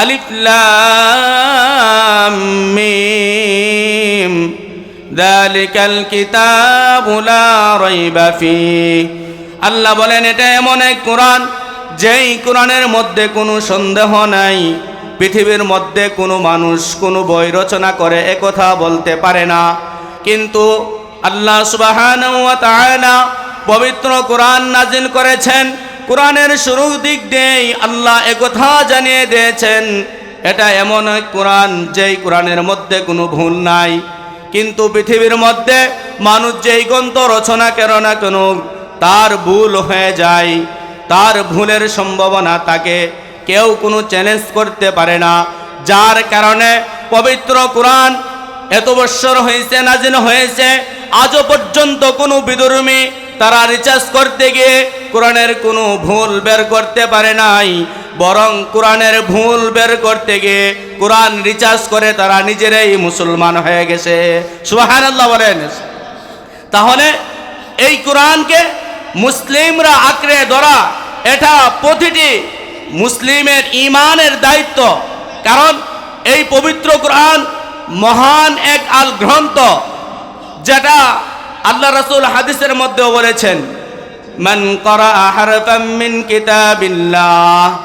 আলিফ লাম মিম। যালিকাল কিতাবু লা রাইবা ফিহ আল্লাহ বলেন, এটা এমন এক কোরআন, যেই কোরআনের মধ্যে কোনো সন্দেহ নাই। পৃথিবীর মধ্যে কোনো মানুষ কোনো বই রচনা করে একথা বলতে পারে না। কিন্তু আল্লাহ তাআলা পবিত্র কোরআন নাজিল করেছেন। কোরআনের শুরুর দিক দিয়েই আল্লাহ একথা জানিয়ে দিয়েছেন। এটা এমন কোরআন, যেই কোরআনের মধ্যে কোনো ভুল নাই। কিন্তু পৃথিবীর মধ্যে মানুষ যেই গ্রন্থ রচনা কেন না কেন, তার ভুল হয়ে যায়, তার ভুলের সম্ভাবনা তাকে কেউ কোনো চ্যালেঞ্জ করতে পারে না, যার কারণে পবিত্র কোরআন এত বৎসর হয়েছে, নাজিল হয়েছে, আজও পর্যন্ত কোনো বিদুর্মী তারা রিচার্জ করতে গিয়ে কোরআনের কোনো ভুল বের করতে পারে নাই, বরং কোরআনের ভুল বের করতে গিয়ে কোরআন রিচার্জ করে তারা নিজেরাই মুসলমান হয়ে গেছে। সুবাহান আল্লাহ বলেন। তাহলে এই কোরআনকে মুসলিমরা আঁকড়ে ধরা, এটা প্রতিটি মুসলিমের ইমানের দায়িত্ব। কারণ এই পবিত্র কোরআন মহান এক আল গ্রন্থ যেটা আল্লাহ রসুল হাদিসের মধ্যেও বলেছেন من قرأ حرفا من كتاب الله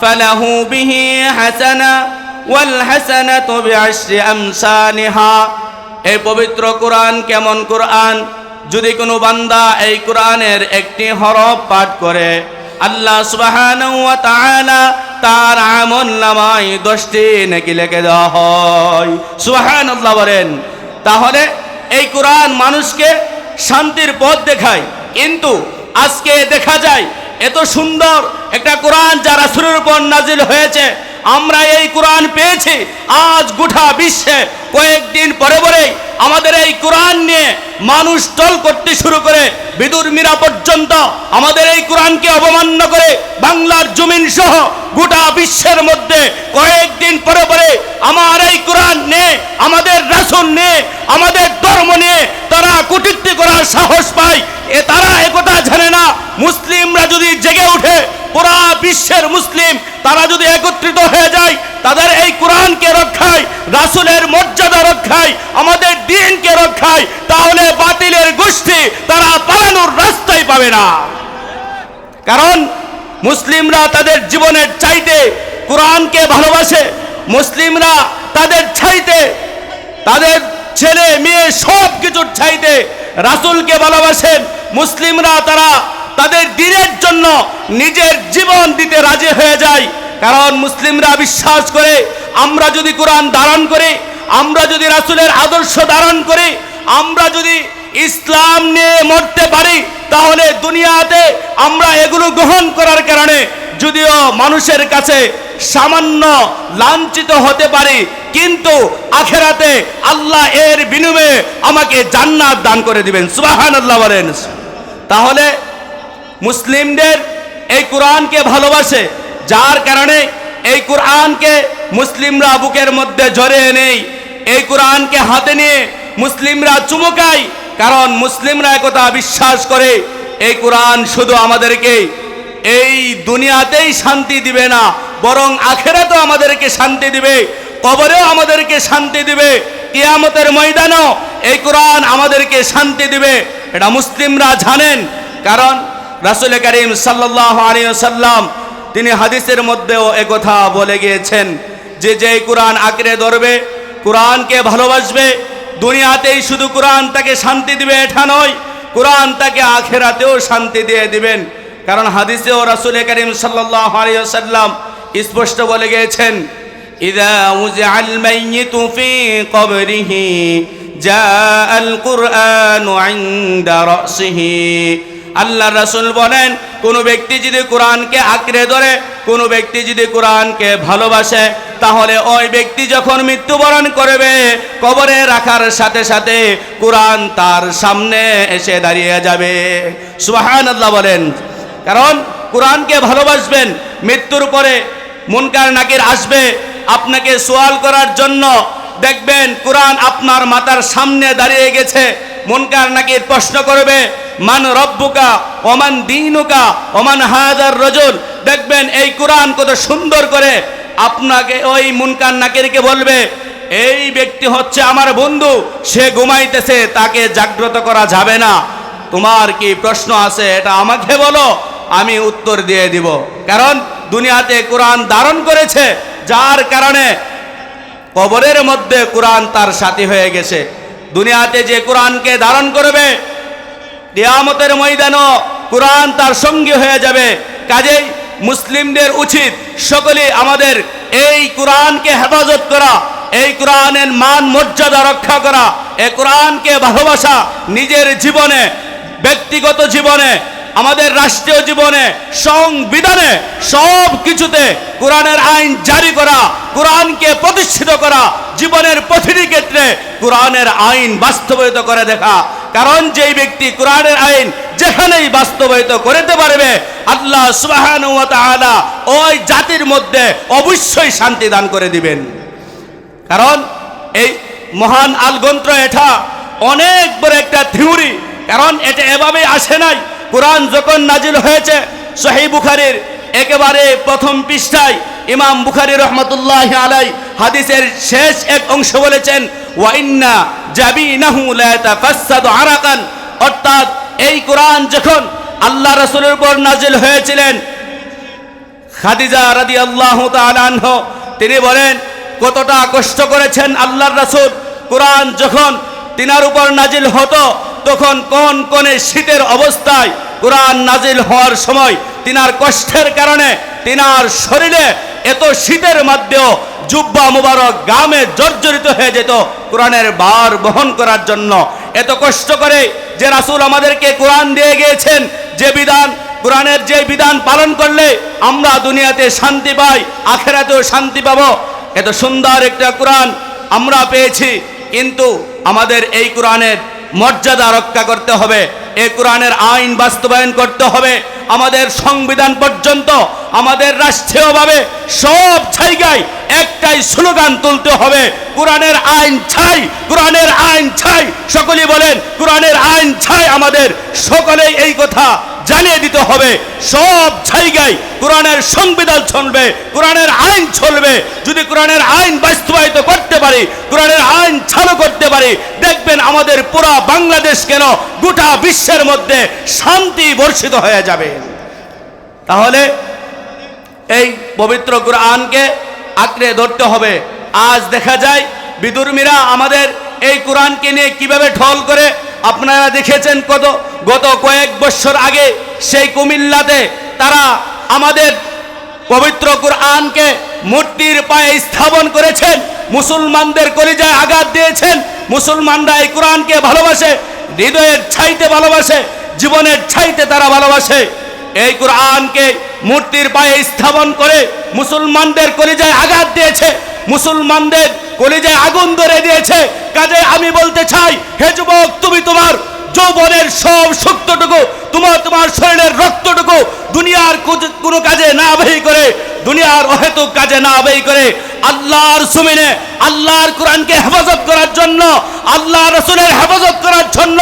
فله به حسنة والحسنة بعشر أمثالها এই পবিত্র কোরআন কেমন কোরআন যদি কোনো বান্দা এই কোরআনের একটি হরফ পাঠ করে আল্লাহ সুবহানাহু ওয়া তাআলা তার আমল নামায় দশটি নাকি লিখে দেওয়া হয় সুবহানাল্লাহ বলেন তাহলে এই কোরআন মানুষকে শান্তির পথ দেখায় কিন্তু আজকে দেখা যায়, এত সুন্দর একটা কোরআন যা রাসূলের উপর নাজিল হয়েছে। আমরা এই কোরআন পেয়েছি, আজ গোটা বিশ্বে কয়েকদিন পরে পরে আমাদের এই কোরআন নিয়ে মানুষ টল করতে শুরু করে। বিদুর মীরা পর্যন্ত আমাদের এই কোরআনকে অবমান্য করে বাংলার জমিন সহ গোটা বিশ্বের মধ্যে কয়েকদিন পরে পরে আমার এই কোরআন নিয়ে, আমাদের রাসূল নিয়ে, আমাদের ধর্ম নিয়ে তারা কুটিক্তি করার সাহস পায়। এ তারা একথা জানে না। মুসলিমরা যদি জেগে ওঠে, পুরা বিশ্বের মুসলিম, তারা যদি একত্রিত হয়ে যায়, তাদের এই কোরআনকে রক্ষায়, রাসূলের মর্যাদা রক্ষায়, আমাদের দিনকে রক্ষায়, তাহলে বাতিলের গোষ্ঠী তারা পালানোর রাস্তাই পাবে না। কারণ মুসলিমরা তাদের জীবনের চাইতে কোরআনকে ভালোবাসে, মুসলিমরা তাদের চাইতে, তাদের ছেলে, মেয়ে সব কিছুর চাইতে রাসূলকে ভালোবাসেন। মুসলিমরা তারা তাদের দিনের জন্য নিজের জীবন দিতে রাজি হয়ে যায়। কারণ মুসলিমরা বিশ্বাস করে, আমরা যদি কোরআন ধারণ করি, আমরা যদি রাসূলের আদর্শ ধারণ করি, আমরা যদি ইসলাম নিয়ে মরতে পারি, তাহলে দুনিয়াতে আমরা এগুলো গ্রহণ করার কারণে যদিও মানুষের কাছে সামান্য লাঞ্ছিত হতে পারি, কিন্তু আখেরাতে আল্লাহ এর বিনিময়ে আমাকে জান্নাত দান করে দিবেন। সুবাহান আল্লাহ বলেন। তাহলে মুসলিমদের এই কোরআনকে ভালোবাসে, যার কারণে এই কোরআনকে মুসলিমরা বুকের মধ্যে জড়িয়ে নেই। এই কোরআনকে হাতে নিয়ে মুসলিমরা চুমকায় কারণ মুসলিমরা একথা বিশ্বাস করে, এই কোরআন শুধু আমাদেরকে এই দুনিয়াতেই শান্তি দিবে না, বরং আখেরাতেও আমাদেরকে শান্তি দিবে, কবরেও আমাদেরকে শান্তি দিবে, কিয়ামতের ময়দানও এই কোরআন আমাদেরকে শান্তি দিবে। এটা মুসলিমরা জানেন, কারণ রাসুল করিম সাল্লাহ আলিয়াল্লাম তিনি হাদিসের মধ্যেও একথা বলে গিয়েছেন যে যেই কোরআন আঁকড়ে ধরবে, কোরআনকে ভালোবাসবে, দুনিয়াতেই শুধু কোরআন তাকে শান্তি দিবে, এটা নয়, কোরআন তাকে আখেরাতেও শান্তি দিয়ে দিবেন। কারণ হাদিসে ও রাসুল করিম সাল্লাম স্পষ্ট বলে গিয়েছেন, ইদা আল্লাহ রাসূল বলেন, কোনো ব্যক্তি যদি কোরআনকে আঁকড়ে ধরে, কোনো ব্যক্তি যদি কোরআনকে ভালোবাসে, তাহলে ওই ব্যক্তি যখন মৃত্যুবরণ করবে, কবরে রাখার সাথে সাথে কোরআন তার সামনে এসে দাঁড়িয়ে যাবে। সুবহানাল্লাহ বলেন কারণ কোরআনকে ভালোবাসবেন, মৃত্যুর পরে মুনকার নাকির আসবে, আপনাকে সোয়াল করার জন্য দেখবেন কোরআন আপনার মাতার সামনে দাঁড়িয়ে গেছে, মুনকার নাকির প্রশ্ন করবে, মান রব্বুকা, ওমান দিনুকা, ওমান হাজার রজুল, দেখবেন এই কোরআন কত সুন্দর করে আপনাকে ওই মুনকার নাকিরকে বলবে, এই ব্যক্তি হচ্ছে আমার বন্ধু, সে ঘুমাইতেছে, তাকে জাগ্রত করা যাবে না। তোমার কি প্রশ্ন আছে, এটা আমাকে বলো। আমি উত্তর দিয়ে দিব। কারণ দুনিয়াতে কোরআন ধারণ করেছে, যার কারণে কবরের মধ্যে কোরআন তার সাথী হয়ে গেছে। দুনিয়াতে যে কোরআনকে ধারণ করবে, কিয়ামতের ময়দানও কোরআন তার সঙ্গী হয়ে যাবে। কাজেই মুসলিমদের উচিত সকলে আমাদের এই কোরআনকে হেফাজত করা, এই কোরআনের মান মর্যাদা রক্ষা করা, এই কোরআনকে ভালোবাসা নিজের জীবনে, ব্যক্তিগত জীবনে আমাদের রাষ্ট্রীয় জীবনে, সংবিধানে সব কিছুতে কোরআনের আইন জারি করা, কোরআনকে প্রতিষ্ঠিত করা, জীবনের প্রতিটি ক্ষেত্রে কোরআনের আইন বাস্তবায়িত করে দেখা। কারণ যেই ব্যক্তি কোরআনের আইন যেখানেই বাস্তবায়িত করতে পারবে, আল্লাহ সুবাহান ওই জাতির মধ্যে অবশ্যই শান্তি দান করে দিবেন। কারণ এই মহান আলগন্ত্র এটা অনেক বড় একটা থিওরি, কারণ এটা এভাবে আসে নাই। কোরআন যখন নাজিল হয়েছে সহি বুখারির একেবারে প্রথম পৃষ্ঠায় ইমাম বুখারি রহমতুল্লাহ আলাই হাদিসের শেষ এক অংশ বলেছেন ওয়াইন্না লা তাফাসসাদু আরাকান। অর্থাৎ এই কোরআন যখন আল্লাহ রসুলের উপর নাজিল হয়েছিলেন, খাদিজা রাদি আল্লাহ তিনি বলেন, কতটা কষ্ট করেছেন আল্লাহর রাসূল। কোরআন যখন তিনার উপর নাজিল হতো তখন কোন কোনে শীতের অবস্থায় কোরআন নাজিল হওয়ার সময় তিনার কষ্টের কারণে তিনার শরীরে এত শীতের মধ্যেও জুব্বা মুবারক গামে জর্জরিত হয়ে যেত কোরআনের বার বহন করার জন্য। এত কষ্ট করে যে রাসুল আমাদেরকে কোরআন দিয়ে গিয়েছেন, যে বিধান, কোরআনের যে বিধান পালন করলে আমরা দুনিয়াতে শান্তি পাই, আখেরাতেও শান্তি পাবো। এত সুন্দর একটা কোরআন আমরা পেয়েছি, কিন্তু আমাদের এই কোরআনের মর্যাদা রক্ষা করতে হবে। এ কোরআনের আইন বাস্তবায়ন করতে হবে। আমাদের সংবিধান পর্যন্ত, আমাদের রাষ্ট্রীয়ভাবে সব জায়গায় একটাই স্লোগান তুলতে হবে। কোরআনের আইন ছাই, কোরআনের আইন ছাই। সকলেই বলেন, কোরআনের আইন ছাই আমাদের। সকলেই এই কথা জানিয়ে দিতে হবে, সব জায়গায় কোরআনের সংবিধান চলবে, কোরআনের আইন চলবে। যদি কোরআনের আইন বাস্তবায়িত করতে পারি, কোরআনের আইন চালু করতে পারি, দেখবেন আমাদের পুরা বাংলাদেশ কেন গোটা বিশ্বের মধ্যে শান্তি বর্ষিত হয়ে যাবে। তাহলে এই পবিত্র কোরআনকে আঁকড়ে ধরতে হবে। আজ দেখা যায় বিদুর্মীরা আমাদের এই কোরআনকে নিয়ে কীভাবে ঠল করে আপনারা দেখেছেন কত, গত কয়েক বছর আগে সেই কুমিল্লাতে তারা আমাদের পবিত্র কোরআনকে মূর্তির পায়ে স্থাপন করেছেন, মুসলমানদের কলিজায় আঘাত দিয়েছেন, মুসলমানরা এই কোরআনকে ভালোবাসে, হৃদয়ের ছাইতে ভালোবাসে, জীবনের ছাইতে তারা ভালোবাসে। এই কোরআনকে মূর্তির পায়ে স্থাপন করে মুসলমানদের কলিজায় আঘাত দিয়েছে, মুসলমানদের কলিজায় আগুন ধরে দিয়েছে। কাজে আমি বলতে চাই, হে যুবক, তুমি তোমার যৌবনের সব শক্তটুকু, তোমার তোমার শরীরের রক্তটুকু দুনিয়ার কোনো কাজে না ব্যয় করে, দুনিয়ার অহেতুক কাজে না ব্যয় করে, আল্লাহর সুমিনে আল্লাহর কোরআনকে হেফাজত করার জন্য আল্লাহ রসুলের হেফাজত করার জন্য,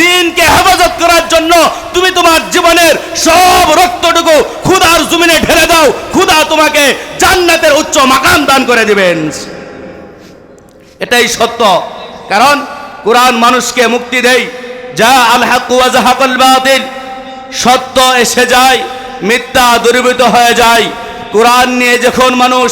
দিনকে হেফাজত করার জন্য তুমি তোমার জীবনের সব রক্তটুকু খুদার জমিনে ঢেলে দাও। খুদা তোমাকে জান্নাতের উচ্চ মাকাম দান করে দিবেন। এটাই সত্য। কারণ কোরআন মানুষকে মুক্তি দেয়। যা আল বাতিল। সত্য এসে যায়, মিথ্যা দূরীভূত হয়ে যায়। কোরআন নিয়ে যখন মানুষ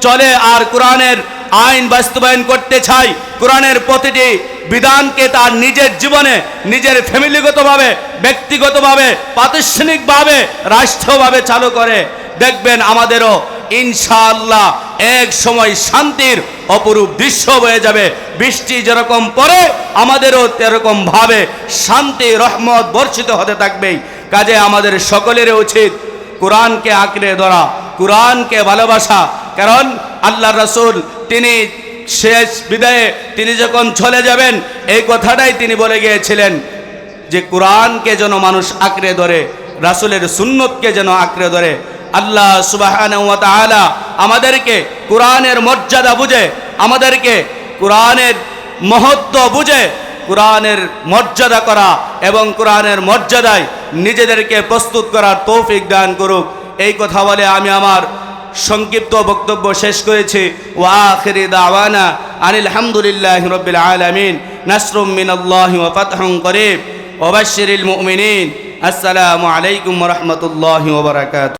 চলে আর কোরআনের আইন বাস্তবায়ন করতে চায়, কোরআনের প্রতিটি বিধানকে তার নিজের জীবনে, নিজের ফ্যামিলিগতভাবে, ব্যক্তিগতভাবে, প্রাতিষ্ঠানিকভাবে রাষ্ট্রভাবে চালু করে। দেখবেন আমাদেরও ইনশাআল্লাহ এক সময় শান্তির অপরূপ দৃশ্য হয়ে যাবে। বৃষ্টি যেরকম পড়ে, আমাদেরও এরকম ভাবে শান্তি, রহমত বর্ষিত হতে থাকবেই কাজে আমাদের সকলের উচিত কোরআনকে আঁকড়ে ধরা, কোরআনকে ভালোবাসা। কারণ আল্লাহ রসুল তিনি শেষ বিদায়ে তিনি যখন চলে যাবেন, এই কথাটাই তিনি বলে গিয়েছিলেন যে কোরআনকে যেন মানুষ আঁকড়ে ধরে, রাসুলের সুন্নতকে যেন আঁকড়ে ধরে। আল্লাহ সুবাহ আমাদেরকে কোরআনের মর্যাদা বুঝে, আমাদেরকে কোরআনের মহত্ব বুঝে কোরআনের মর্যাদা করা এবং কোরআনের মর্যাদায় নিজেদেরকে প্রস্তুত করার তৌফিক দান করুক। এই কথা বলে আমি আমার সংক্ষিপ্ত বক্তব্য শেষ করেছি। ওয়া আখিরি দাওয়ানা আনিল রবিল আলমিন। নাসরুম মিনাল্লাহি ওয়া ফাতহুন আসসালামু আলাইকুম রাহমাতুল্লাহি বারাকাতুহু।